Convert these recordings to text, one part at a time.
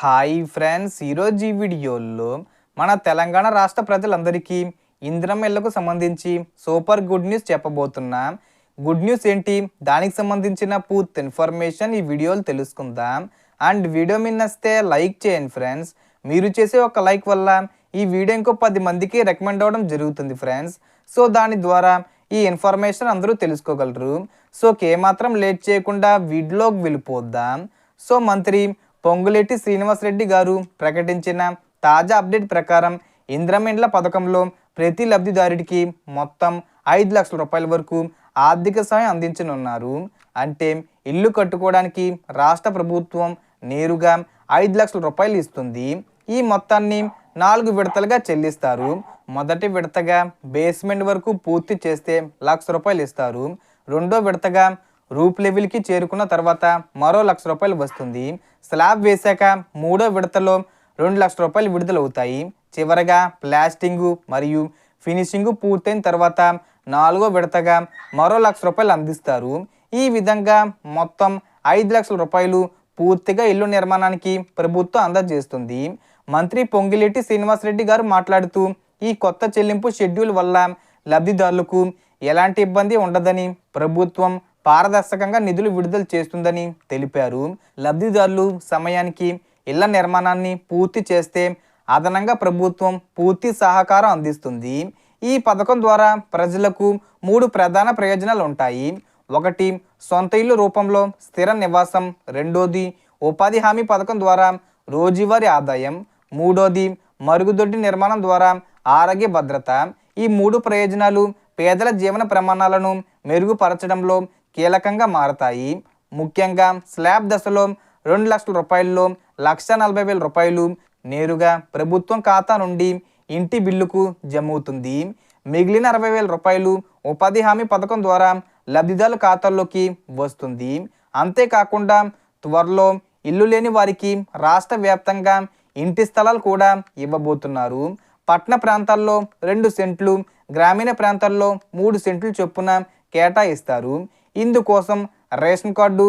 Hi friends ఈరోజు ఈ వీడియోలో మన తెలంగాణ రాష్ట్ర ప్రజలందరికీ ఇందిరం ఇళ్ళకు సంబంధించి సూపర్ గుడ్ న్యూస్ చెప్పబోతున్నాం. గుడ్ న్యూస్ ఏంటి? దానికి సంబంధించిన పూర్తి ఇన్ఫర్మేషన్ ఈ వీడియోలు తెలుసుకుందాం. అండ్ వీడియో మీ నచ్చితే లైక్ చేయండి ఫ్రెండ్స్. మీరు చేసే ఒక లైక్ వల్ల ఈ వీడియో ఇంకో పది మందికి రికమెండ్ అవ్వడం జరుగుతుంది ఫ్రెండ్స్. సో దాని ద్వారా ఈ ఇన్ఫర్మేషన్ అందరూ తెలుసుకోగలరు. సో ఏమాత్రం లేట్ చేయకుండా వీడియోకి వెళ్ళిపోద్దాం సో మంత్రి పొంగులేటి శ్రీనివాసరెడ్డి గారు ప్రకటించిన తాజా అప్డేట్ ప్రకారం ఇంద్రమిండ్ల పథకంలో ప్రతి లబ్ధిదారుడికి మొత్తం ఐదు లక్షల రూపాయల వరకు ఆర్థిక సాయం అందించనున్నారు. అంటే ఇల్లు కట్టుకోవడానికి రాష్ట్ర ప్రభుత్వం నేరుగా ఐదు లక్షల రూపాయలు ఇస్తుంది. ఈ మొత్తాన్ని నాలుగు విడతలుగా చెల్లిస్తారు. మొదటి విడతగా బేస్మెంట్ వరకు పూర్తి చేస్తే లక్ష రూపాయలు ఇస్తారు. రెండో విడతగా రూప్ లెవెల్కి చేరుకున్న తర్వాత మరో లక్ష రూపాయలు వస్తుంది. స్లాబ్ వేశాక మూడో విడతలో రెండు లక్షల రూపాయలు విడుదలవుతాయి. చివరగా ప్లాస్టింగు మరియు ఫినిషింగ్ పూర్తయిన తర్వాత నాలుగో విడతగా మరో లక్ష రూపాయలు అందిస్తారు. ఈ విధంగా మొత్తం ఐదు లక్షల రూపాయలు పూర్తిగా ఇల్లు నిర్మాణానికి ప్రభుత్వం అందజేస్తుంది. మంత్రి పొంగిలేటి శ్రీనివాసరెడ్డి గారు మాట్లాడుతూ ఈ కొత్త చెల్లింపు షెడ్యూల్ వల్ల లబ్ధిదారులకు ఎలాంటి ఇబ్బంది ఉండదని ప్రభుత్వం పారదర్శకంగా నిధులు విడుదల చేస్తుందని తెలిపారు. లబ్ధిదారులు సమయానికి ఇళ్ళ నిర్మాణాన్ని పూర్తి చేస్తే అదనంగా ప్రభుత్వం పూర్తి సహకారం అందిస్తుంది. ఈ పథకం ద్వారా ప్రజలకు మూడు ప్రధాన ప్రయోజనాలు ఉంటాయి. ఒకటి సొంత ఇల్లు రూపంలో స్థిర నివాసం. రెండోది ఉపాధి హామీ పథకం ద్వారా రోజువారీ ఆదాయం. మూడోది మరుగుదొడ్డి నిర్మాణం ద్వారా ఆరోగ్య భద్రత. ఈ మూడు ప్రయోజనాలు పేదల జీవన ప్రమాణాలను మెరుగుపరచడంలో కీలకంగా మారతాయి. ముఖ్యంగా స్లాబ్ దశలో రెండు లక్షల రూపాయల్లో లక్ష నలభై వేల రూపాయలు నేరుగా ప్రభుత్వం ఖాతా నుండి ఇంటి బిల్లుకు జమవుతుంది. మిగిలిన అరవై వేల రూపాయలు ఉపాధి హామీ పథకం ద్వారా లబ్ధిదారుల ఖాతాల్లోకి వస్తుంది. అంతేకాకుండా త్వరలో ఇల్లు లేని వారికి రాష్ట్ర వ్యాప్తంగా ఇంటి స్థలాలు కూడా ఇవ్వబోతున్నారు. పట్టణ ప్రాంతాల్లో రెండు సెంట్లు గ్రామీణ ప్రాంతాల్లో మూడు సెంట్లు చొప్పున కేటాయిస్తారు. ఇందుకోసం రేషన్ కార్డు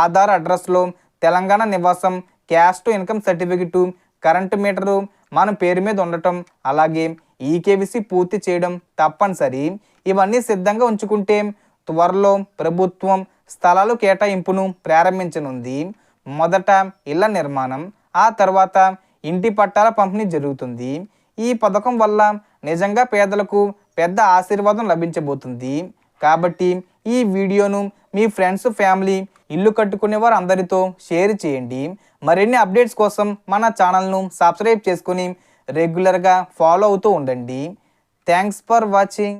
ఆధార్ అడ్రస్లో తెలంగాణ నివాసం caste income certificate current meter మన పేరు మీద ఉండటం అలాగే ఈకేవిసి పూర్తి చేయడం తప్పనిసరి. ఇవన్నీ సిద్ధంగా ఉంచుకుంటే త్వరలో ప్రభుత్వం స్థలాలు కేటాయింపును ప్రారంభించనుంది. మొదట ఇళ్ళ నిర్మాణం ఆ తర్వాత ఇంటి పట్టాల పంపిణీ జరుగుతుంది. ఈ పథకం వల్ల నిజంగా పేదలకు పెద్ద ఆశీర్వాదం లభించబోతుంది. కాబట్టి ఈ వీడియోను మీ ఫ్రెండ్స్ ఫ్యామిలీ ఇల్లు కట్టుకునే వారు అందరితో షేర్ చేయండి. మరిన్ని అప్డేట్స్ కోసం మన ఛానల్ను సబ్స్క్రైబ్ చేసుకుని రెగ్యులర్గా ఫాలో అవుతూ ఉండండి. Thanks for watching.